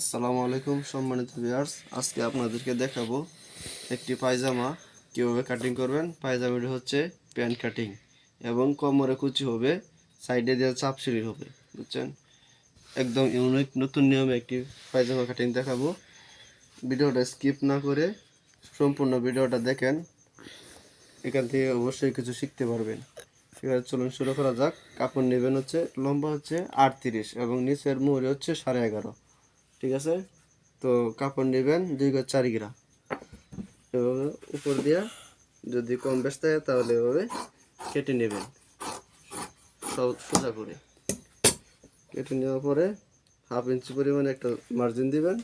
আসসালামু আলাইকুম, সম্মানিত ভিউয়ার্স আজকে আপনাদেরকে দেখাবো একটি পায়জামা। কীভাবে কাটিং করবেন? পায়জামাটি হচ্ছে প্যান্ট কাটিং এবং কোমরে কুচি হবে সাইডে দেওয়া চাপ সিঁড়ি হবে, বুঝছেন? একদম ইউনিক নতুন নিয়মে একটি পায়জামা কাটিং দেখাবো। ভিডিওটা স্কিপ না করে সম্পূর্ণ ভিডিওটা দেখেন। এখান থেকে অবশ্যই কিছু শিখতে পারবেন। ঠিক আছে, চলুন শুরু করা যাক। কাপড় নেবেন হচ্ছে, লম্বা হচ্ছে আটত্রিশ এবং নিচের মুহুরি হচ্ছে সাড়ে এগারো। ঠিক আছে? তো কাপড় নেবেন দুই গজ চার গিরা। এভাবে উপর দিয়া যদি কম বেশ থাকে তাহলে এভাবে কেটে নেবেন। সোজা করে। কেটে নেওয়ার পরে হাফ ইঞ্চি পরিমাণে একটা মার্জিন দিবেন।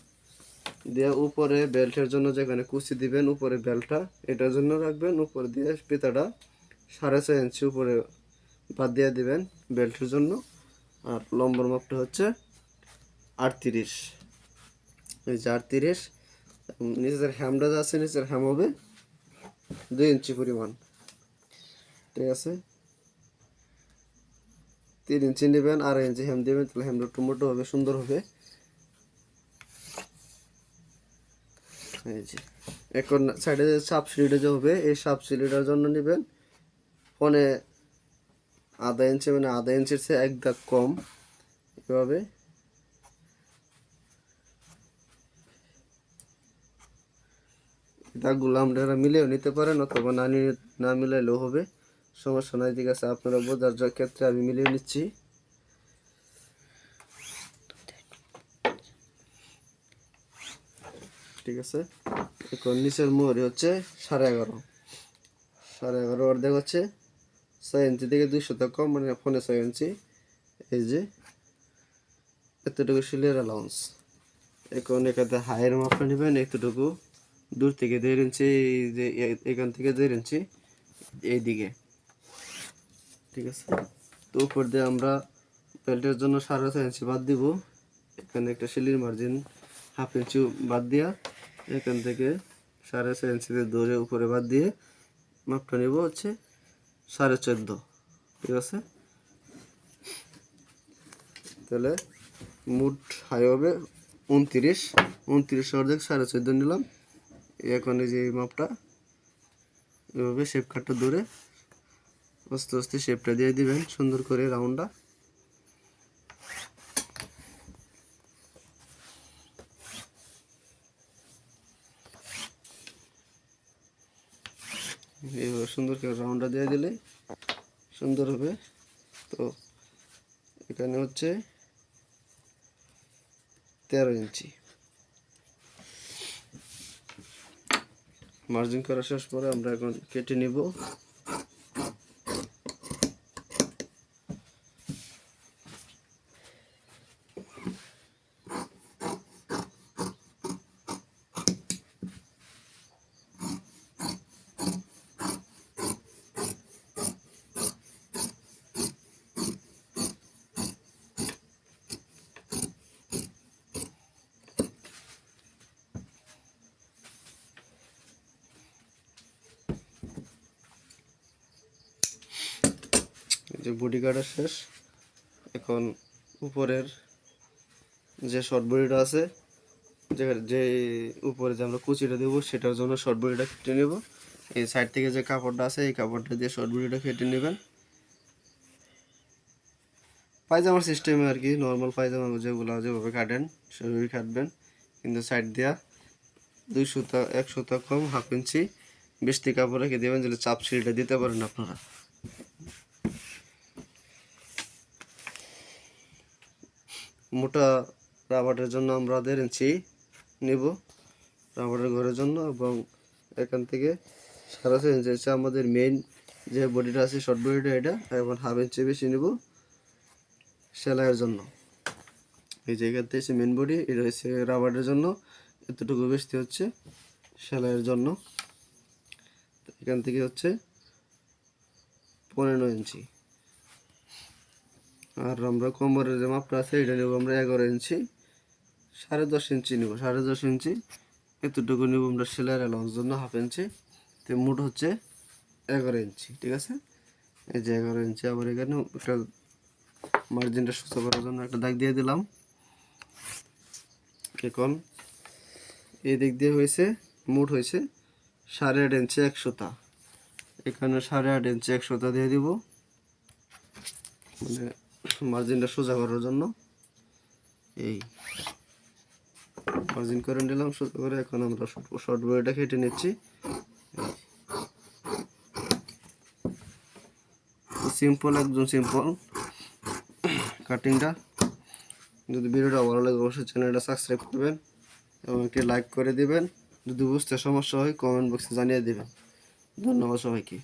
দিয়ে উপরে বেল্টের জন্য যেখানে কুচি দিবেন, উপরে বেল্টটা এটার জন্য রাখবেন। উপরে দিয়ে পিতাটা সাড়ে ছয় ইঞ্চি উপরে বাদ দিয়ে দিবেন বেল্টের জন্য। আর লম্বর মাপটা হচ্ছে আটত্রিশ। এই যে আটত্রিশ নিচের হ্যামটা যা আছে নিচের হ্যাম হবে দুই ইঞ্চি পরিমাণ। ঠিক আছে? তিন ইঞ্চি নেবেন, আড়াই ইঞ্চি হ্যাম দেবেন, তাহলে হ্যামটা একটু মোটো হবে, সুন্দর হবে। এই যে, এখন সাইডে যে সাপ সিলিটা যে হবে, এই সাপ সিলিটার জন্য নেবেন ফোনে আধা ইঞ্চি মানে আধা ইঞ্চির চেয়ে এক কম। এভাবে দাগগুলো আপনারা মিলেও নিতে পারেন অথবা না নিয়ে, না মিলাইলেও হবে। সমস্যা নাই, ঠিক আছে, আপনারা বোঝার ক্ষেত্রে আমি মিলিয়ে নিচ্ছি। ঠিক আছে, এখন নিচের মোহরি হচ্ছে সাড়ে এগারো। সাড়ে এগারো অর্ধেক হচ্ছে ছয় ইঞ্চি থেকে দুইশো কম মানে ফোনে ছয় ইঞ্চি। এই যে, এতটুকু সিলিয়ার অ্যালাউন্স এখন এখানে হায়ের মাপটা নেবেন, এতটুকু। দূর থেকে দেড় ইঞ্চি যে এখান থেকে দেড় ইঞ্চি এইদিকে। ঠিক আছে? তো উপর দিয়ে আমরা বেল্টের জন্য সাড়ে ছয় ইঞ্চি বাদ দিব। এখানে একটা সিলির মার্জিন হাফ ইঞ্চি বাদ দিয়া এখান থেকে সাড়ে ছয় ইঞ্চিতে দৌড়ে উপরে বাদ দিয়ে মাপটা নেব হচ্ছে সাড়ে চোদ্দ। ঠিক আছে? তাহলে মুট হাই হবে উনত্রিশ। উনত্রিশ অর্ধেক সাড়ে চোদ্দ নিলাম। এখন এই যে এই মাপটা এভাবে শেপ কাটটা ধরে আস্তে আস্তে শেপটা দিয়ে দিবেন, সুন্দর করে রাউন্ডটা এইভাবে সুন্দর করে রাউন্ডটা দিয়ে দিলে সুন্দর হবে। তো এখানে হচ্ছে তেরো ইঞ্চি। মার্জিন করা শেষ পরে আমরা এখন কেটে নিব। যে বডি কাটা শেষ। এখন উপরের যে শর্ট বডিটা আছে যে যে উপরে যে আমরা কুচিটা দেবো, সেটার জন্য শর্ট বডিটা কেটে নেব। এই সাইড থেকে যে কাপড়টা আছে, এই কাপড়টা দিয়ে শর্ট বডিটা কেটে নেবেন। পায়জামার সিস্টেমে আর কি নর্মাল পায়জামা যেগুলো যেভাবে কাটেন, সেভাবেই কাটবেন। কিন্তু সাইড দেওয়া দুই সুতা, এক সুতা কম হাফ ইঞ্চি বৃষ্টি কাপড় রেখে দেবেন, যেন চাপ সিঁড়িটা দিতে পারেন আপনারা। মোটা রাবারের জন্য আমরা দেড় ইঞ্চি নেব রাবারের ঘরের জন্য এবং এখান থেকে সাড়ে ইঞ্চি হচ্ছে আমাদের মেইন যে বডিটা আছে শর্ট বডিটা এটা, এবং হাফ ইঞ্চি বেশি নেব সেলাইয়ের জন্য। এই এখান থেকে মেন বডি এটা হচ্ছে রাবারের জন্য, এতটুকু বেশি হচ্ছে সেলাইয়ের জন্য। এখান থেকে হচ্ছে পনেরো ইঞ্চি। আর আমরা কোমরের যে মাপটা আছে, এটা নেব আমরা এগারো ইঞ্চি। সাড়ে দশ ইঞ্চি নেব, সাড়ে দশ ইঞ্চি। এতটুকু নেব আমরা সেলাইয়ের অ্যালাউন্স জন্য, হাফ ইঞ্চি। তো মুঠ হচ্ছে এগারো ইঞ্চি, ঠিক আছে? এই যে এগারো ইঞ্চি, আবার এখানে একটা মার্জিনটা সুস্থ করার জন্য একটা দাগ দিয়ে দিলাম। এখন এই দিক দিয়ে হয়েছে মুঠ হয়েছে সাড়ে আট ইঞ্চি একশোতা এখানে সাড়ে আট ইঞ্চি একশোতা দিয়ে দিব। মানে মার্জিনটা সোজা করার জন্য। এই মার্জিন করে নিলাম সোজা করে, এখন আমরা শর্ট বডিটা কেটে নিচ্ছি। সিম্পল একদম সিম্পল কাটিংটা যদি ভিডিওটা ভালো লাগে অবশ্যই চ্যানেলটা সাবস্ক্রাইব করবেন এবং একটি লাইক করে দিবেন। যদি বুঝতে সমস্যা হয় কমেন্ট বক্সে জানিয়ে দেবেন। ধন্যবাদ সবাইকে।